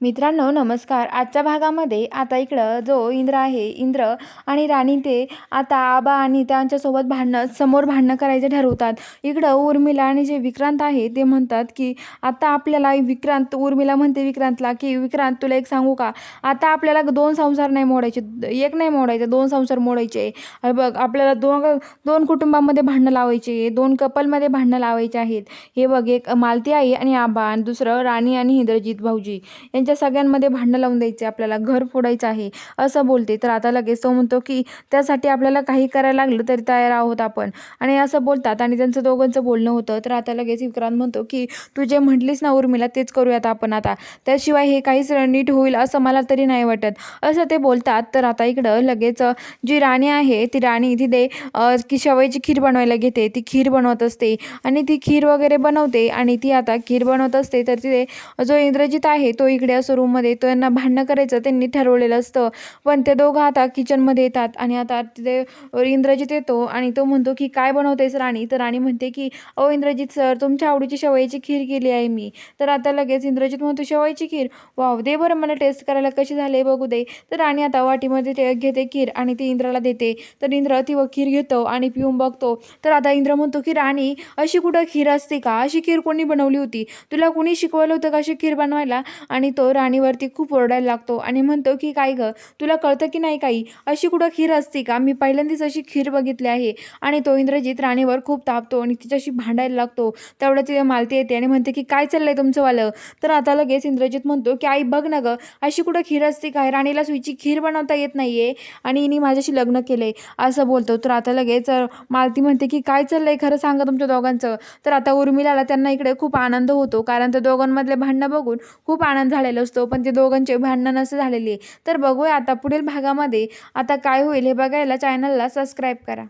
मित्रांनो नमस्कार. आजच्या भागामध्ये आता इकडं जो इंद्र आहे इंद्र आणि राणी ते आता आबा आणि त्यांच्यासोबत भांडणं समोर भांडणं करायचे ठरवतात. इकडं उर्मिला आणि जे विक्रांत आहे ते म्हणतात की आता आपल्याला विक्रांत उर्मिला म्हणते विक्रांतला की विक्रांत तुला एक सांगू का? आता आपल्याला दोन संसार नाही मोडायचे एक नाही मोडायचे दोन संसार मोडायचे. बघ आपल्याला दोन दोन कुटुंबामध्ये भांडणं लावायचे दोन कपलमध्ये भांडणं लावायचे आहेत. हे बघ एक मालती आई आणि आबा आणि दुसरं राणी आणि इंद्रजित भाऊजी. यांच्या सगळ्यांमध्ये भांडणं लावून द्यायचे आपल्याला घर फोडायचं आहे असं बोलते. तर आता लगेच तो म्हणतो की त्यासाठी आपल्याला काही करायला लागलं तरी तयार आहोत आपण. आणि असं बोलतात आणि त्यांचं दोघांचं बोलणं होतं. तर आता लगेच विक्रांत म्हणतो की तू जे म्हटलीस ना उर्मिला तेच करूयात आपण आता. त्याशिवाय हे काहीच नीट होईल असं मला तरी नाही वाटत. असं ते बोलतात. तर आता इकडं लगेच जी राणी आहे ती राणी तिथे की शेवयाची खीर बनवायला घेते. ती खीर बनवत असते आणि ती खीर वगैरे बनवते आणि ती आता खीर बनवत असते. तर तिथे जो इंद्रजित आहे तो इकडे असं रूममध्ये तो यांना भांडणं करायचं त्यांनी ठरवलेलं असतं. पण ते दोघं आता किचनमध्ये येतात आणि आता तिथे इंद्रजित येतो आणि तो म्हणतो की काय बनवतेस राणी? तर राणी म्हणते की अहो इंद्रजित सर तुमच्या आवडीची शेवयाची खीर केली आहे मी. तर आता लगेच इंद्रजित म्हणतो शेवयाची खीर? वाव दे बरं मला टेस्ट करायला कशी झाले बघू दे. तर राणी आता वाटीमध्ये ते घेते खीर आणि ती इंद्राला देते. तर इंद्र ती व खीर घेतो आणि पिऊन बघतो. तर आता इंद्र म्हणतो की राणी अशी कुठं खीर असते का? अशी खीर कोणी बनवली होती? तुला कोणी शिकवलं होतं का अशी खीर बनवायला? आणि तो राणीवरती खूप ओरडायला लागतो आणि म्हणतो की काय गं तुला कळतं की नाही काही? अशी कुठं खीर असते का? मी पहिल्यांदाच अशी खीर बघितली आहे. आणि तो इंद्रजित राणीवर खूप तापतो आणि तिच्याशी भांडायला लागतो. तेवढं तिथे मालती येते आणि म्हणते की काय चाललंय तुमचं वालं तर आता लगेच इंद्रजित म्हणतो की आई बघ ना गं अशी कुठं खीर असते काय राणीला सुईची खीर बनवता येत नाहीये. आणि हिने माझ्याशी लग्न केलंय असं बोलतो. तर आता लगेच मालती म्हणते की काय चाललंय? खरं सांगा तुमच्या दोघांचं. तर आता उर्मिलाला त्यांना इकडे खूप आनंद होतो कारण त्या दोघांमधले भांडणं बघून खूप आनंद झालेला असतो पण ते दोघांचे भांडणं असं झालेली. आहे तर बघूया आता पुढील भागामध्ये आता काय होईल हे बघायला चॅनलला सबस्क्राईब करा.